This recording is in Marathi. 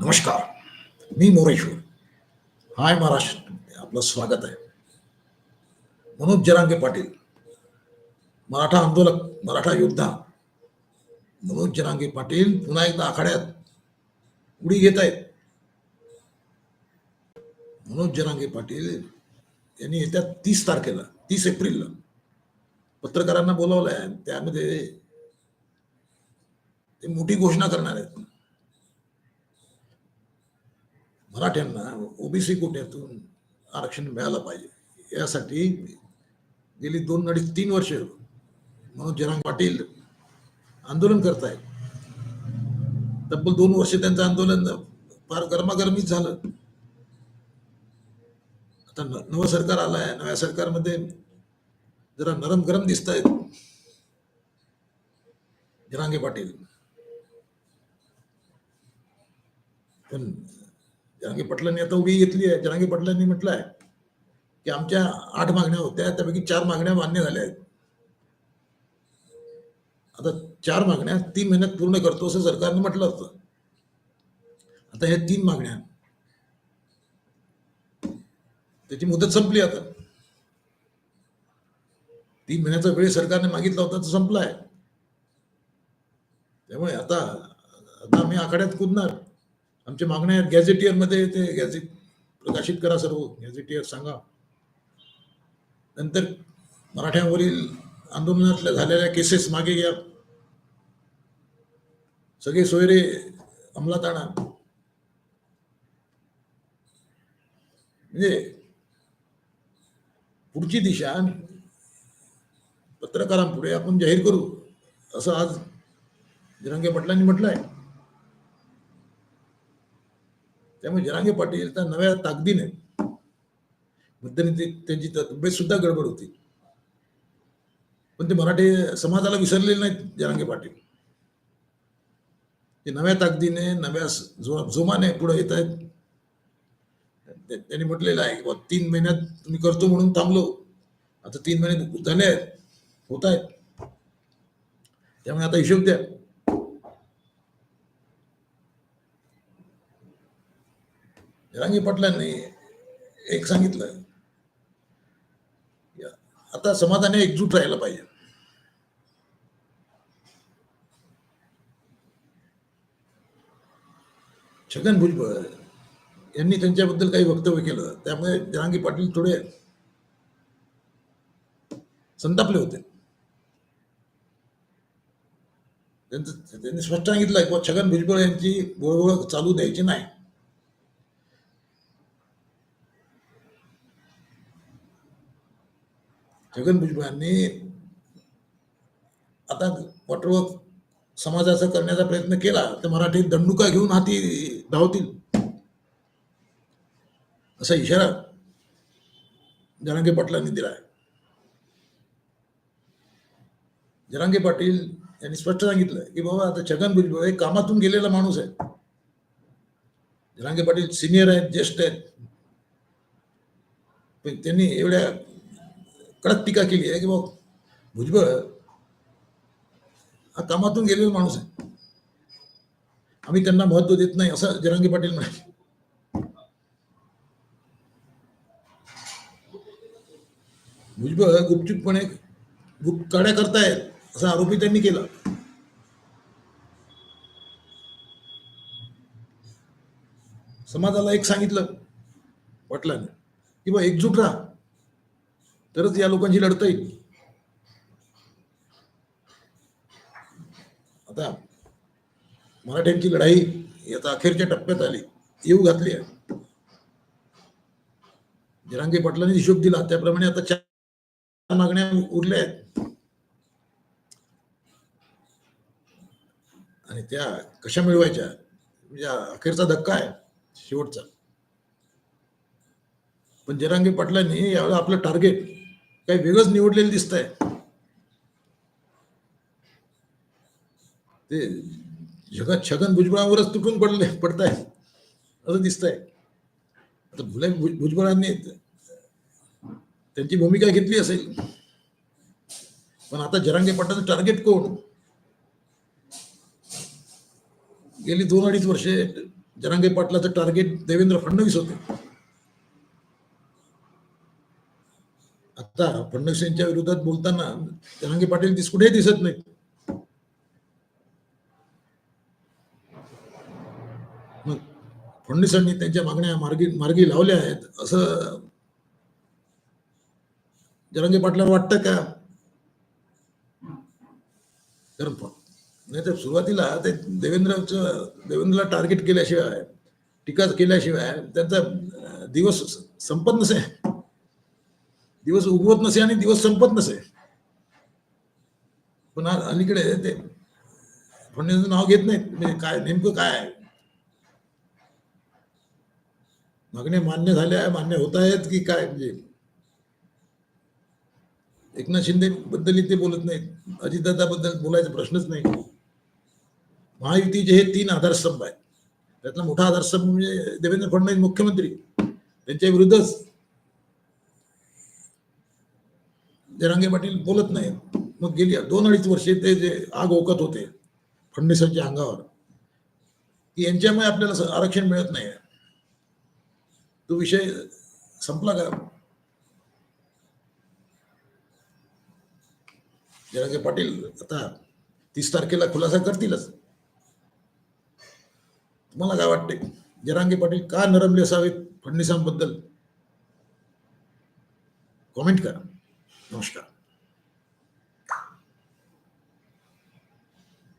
नमस्कार. मी मोरेश्वर. हाय महाराष्ट्र. आपलं स्वागत आहे. मनोज जरांगे पाटील. मराठा आंदोलक मराठा योद्धा. मनोज जरांगे पाटील पुन्हा एकदा आखाड्यात उडी घेत आहेत. मनोज जरांगे पाटील यांनी येत्या तीस तारखेला तीस एप्रिलला पत्रकारांना बोलावलं आहे त्यामध्ये ते मोठी घोषणा करणार आहेत. मराठ्यांना ओबीसी कोट्यातून आरक्षण मिळालं पाहिजे. यासाठी गेली दोन अडीच तीन वर्ष मनोज जयराम पाटील आंदोलन करतायत. तब्बल दोन वर्ष त्यांचं आंदोलन फार गरमागरमीच झालं. आता न- नवं सरकार आलंय नव्या सरकारमध्ये जरा नरम गरम दिसत आहेत जरांगे पाटील. पण जनांगी पटलांनी आता उभी घेतली आहे. जनांगी पटलांनी म्हटलं आहे की आमच्या आठ मागण्या होत्या त्यापैकी चार मागण्या मान्य झाल्या आहेत. आता चार मागण्या तीन महिन्यात पूर्ण करतो असं सरकारने म्हटलं होतं. आता ह्या तीन मागण्या. त्याची मुदत संपली आता. तीन महिन्याचा वेळ सरकारने मागितला होता तो संपला आहे त्यामुळे आता आता आम्ही आखाड्यात कुदणार. आमच्या मागण्या आहेत. गॅझेटियरमध्ये ते गॅझेट प्रकाशित करा सर्व. गॅझेटियर सांगा. नंतर मराठ्यांवरील आंदोलनातल्या झालेल्या केसेस मागे घ्या. सगळे सोयरे अंमलात आणा. म्हणजे पुढची दिशा पत्रकारांपुढे आपण जाहीर करू. असं आज जिरंगे पाटलांनी म्हटलं आहे त्यामुळे जरांगे पाटील त्या नव्या ताकदीने मध्यंतरी त्यांची तब्येत सुद्धा गडबड होती. पण ते मराठी समाजाला विसरलेले नाहीत जरांगे पाटील. ते नव्या ताकदीने नव्या जो जोमाने पुढे येत आहेत. त्यांनी म्हटलेलं आहे की तीन महिन्यात तुम्ही करतो म्हणून थांबलो. आता तीन महिने झाले आहेत होत आहेत. त्यामुळे आता हिशोब द्या. जरांगी पाटलांनी एक सांगितलं. आता समाजाने एकजूट राहायला पाहिजे. छगन भुजबळ यांनी त्यांच्याबद्दल काही वक्तव्य केलं त्यामुळे जरांगी पाटील थोडे संतापले होते. त्यांचं त्यांनी स्पष्ट सांगितलं की छगन भुजबळ यांची बोळबोळ चालू द्यायची नाही. छगन भुजबळांनी आता वटवक समाजाचा करण्याचा प्रयत्न केला तर मराठी दंडुका घेऊन हाती धावतील. असा इशारा जरांगे पाटलांनी दिला आहे जरांगे पाटील यांनी स्पष्ट सांगितलं की बाबा आता छगन भुजबळ हे कामातून गेलेला माणूस आहे. जरांगे पाटील सिनियर आहेत ज्येष्ठ आहेत. त्यांनी एवढ्या कडक टीका केली आहे की बाबा भुजबळ हा कामातून गेलेला माणूस आहे. आम्ही त्यांना महत्त्व देत नाही असं जरांगे पाटील म्हणाले. भुजबळ गुपचूपपणे गुप काड्या करतायत असा आरोपी त्यांनी केला. समाजाला एक सांगितलं पाटलाने की बा एकजूट राहा. तरच या लोकांची लढता येईल. आता मराठ्यांची लढाई आता अखेरच्या टप्प्यात आली. येऊ घातली आहे. जरांगे पाटलांनी हिशोब दिला. त्याप्रमाणे आता चार मागण्या उरल्या आहेत. आणि त्या कशा मिळवायच्या? म्हणजे अखेरचा धक्का आहे शेवटचा. पण जरांगे पाटलांनी यावेळेला आपलं टार्गेट काही वेगळंच निवडलेलं दिसत आहे ते जगात छगन भुजबळावरच तुटून पडले पडताय. असं दिसतंय. आता भुले भुजबळांनी त्यांची भूमिका घेतली असेल. पण आता जरांगे पाटलाचं टार्गेट कोण? गेली दोन अडीच वर्षे जरांगे पाटलाचं टार्गेट देवेंद्र फडणवीस होते. आता फडणवीस यांच्या विरोधात बोलताना जहांगीर पाटील दिस कुठेही दिसत नाही मग फडणवीसांनी त्यांच्या मागण्या मार्गी मार्गी लावल्या आहेत असं जरांगे पाटलांना वाटतं का? कारण नाही तर सुरुवातीला ते देवेंद्रचं देवेंद्रला टार्गेट केल्याशिवाय टीका केल्याशिवाय त्यांचा दिवस संपत नसे. दिवस उगवत नसे आणि दिवस संपत नसे. पण अलीकडे ते फडणवीसांचं नाव घेत नाहीत. म्हणजे काय नेमकं काय आहे? मागण्या मान्य झाल्या मान्य होत आहेत की काय? म्हणजे एकनाथ शिंदे बद्दल ते बोलत नाहीत. अजितदादाबद्दल बोलायचा प्रश्नच नाही. महायुतीचे हे तीन आधारस्तंभ आहेत. त्यातला मोठा आधारस्तंभ म्हणजे देवेंद्र फडणवीस मुख्यमंत्री. त्यांच्या विरुद्धच जरांगे पाटील बोलत नाहीत. मग गेली. दोन अडीच वर्षे ते जे आग ओकत होते फडणवीसांच्या अंगावर. की यांच्यामुळे आपल्याला आरक्षण मिळत नाही. तो विषय संपला का? जरांगे पाटील आता तीस तारखेला खुलासा करतीलच. तुम्हाला काय वाटते जरांगे पाटील का नरमले असावेत फडणवीसांबद्दल? कॉमेंट करा. Namaskar.